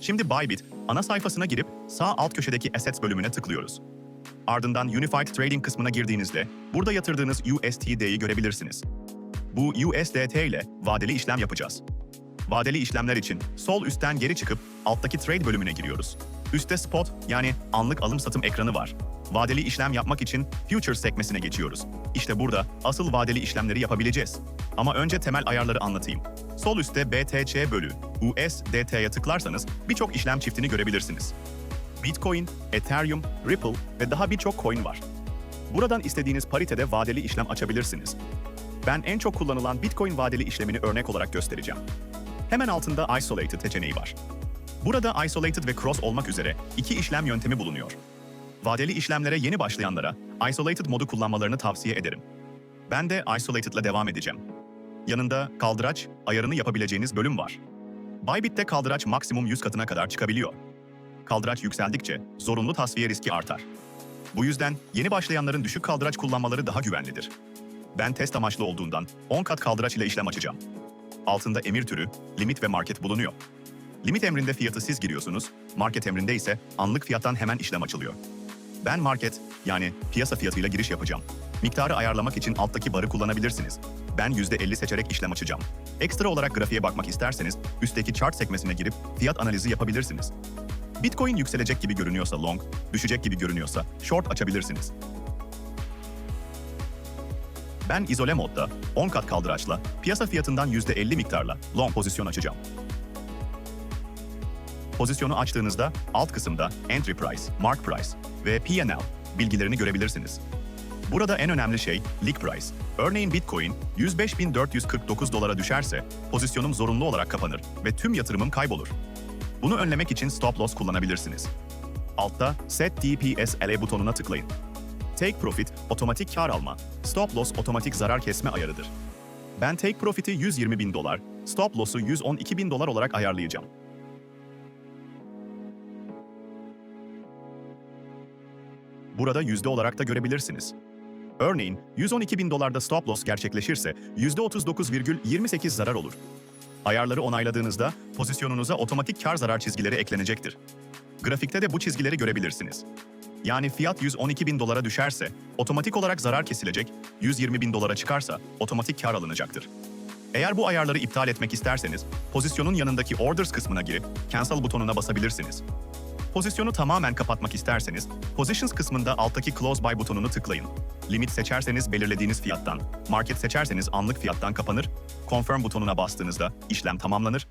Şimdi Bybit ana sayfasına girip sağ alt köşedeki Assets bölümüne tıklıyoruz. Ardından Unified Trading kısmına girdiğinizde burada yatırdığınız USTD'yi görebilirsiniz. Bu USDT ile vadeli işlem yapacağız. Vadeli işlemler için sol üstten geri çıkıp alttaki Trade bölümüne giriyoruz. Üstte Spot yani anlık alım satım ekranı var. Vadeli işlem yapmak için Futures sekmesine geçiyoruz. İşte burada asıl vadeli işlemleri yapabileceğiz. Ama önce temel ayarları anlatayım. Sol üstte BTC bölü USDT'ye tıklarsanız birçok işlem çiftini görebilirsiniz. Bitcoin, Ethereum, Ripple ve daha birçok coin var. Buradan istediğiniz paritede vadeli işlem açabilirsiniz. Ben en çok kullanılan Bitcoin vadeli işlemini örnek olarak göstereceğim. Hemen altında Isolated seçeneği var. Burada Isolated ve Cross olmak üzere iki işlem yöntemi bulunuyor. Vadeli işlemlere yeni başlayanlara Isolated modu kullanmalarını tavsiye ederim. Ben de Isolated ile devam edeceğim. Yanında kaldıraç ayarını yapabileceğiniz bölüm var. Bybit'te kaldıraç maksimum 100 katına kadar çıkabiliyor. Kaldıraç yükseldikçe zorunlu tasfiye riski artar. Bu yüzden yeni başlayanların düşük kaldıraç kullanmaları daha güvenlidir. Ben test amaçlı olduğundan 10 kat kaldıraç ile işlem açacağım. Altında emir türü, limit ve market bulunuyor. Limit emrinde fiyatı siz giriyorsunuz, market emrinde ise anlık fiyattan hemen işlem açılıyor. Ben market, yani piyasa fiyatıyla giriş yapacağım. Miktarı ayarlamak için alttaki barı kullanabilirsiniz. Ben %50 seçerek işlem açacağım. Ekstra olarak grafiğe bakmak isterseniz üstteki chart sekmesine girip fiyat analizi yapabilirsiniz. Bitcoin yükselecek gibi görünüyorsa long, düşecek gibi görünüyorsa short açabilirsiniz. Ben izole modda 10 kat kaldıraçla piyasa fiyatından %50 miktarla long pozisyon açacağım. Pozisyonu açtığınızda alt kısımda Entry Price, Mark Price ve P&L bilgilerini görebilirsiniz. Burada en önemli şey Lick Price. Örneğin Bitcoin 105.449 dolara düşerse pozisyonum zorunlu olarak kapanır ve tüm yatırımım kaybolur. Bunu önlemek için stop loss kullanabilirsiniz. Altta Set TPS butonuna tıklayın. Take Profit otomatik kar alma, Stop Loss otomatik zarar kesme ayarıdır. Ben Take Profit'i 120 bin dolar, Stop Loss'u 112 bin dolar olarak ayarlayacağım. Burada yüzde olarak da görebilirsiniz. Örneğin 112 bin dolarda stop loss gerçekleşirse %39,28 zarar olur. Ayarları onayladığınızda pozisyonunuza otomatik kar zarar çizgileri eklenecektir. Grafikte de bu çizgileri görebilirsiniz. Yani fiyat 112 bin dolara düşerse otomatik olarak zarar kesilecek, 120 bin dolara çıkarsa otomatik kar alınacaktır. Eğer bu ayarları iptal etmek isterseniz pozisyonun yanındaki Orders kısmına girip Cancel butonuna basabilirsiniz. Pozisyonu tamamen kapatmak isterseniz, Positions kısmında alttaki Close By butonunu tıklayın. Limit seçerseniz belirlediğiniz fiyattan, Market seçerseniz anlık fiyattan kapanır, Confirm butonuna bastığınızda işlem tamamlanır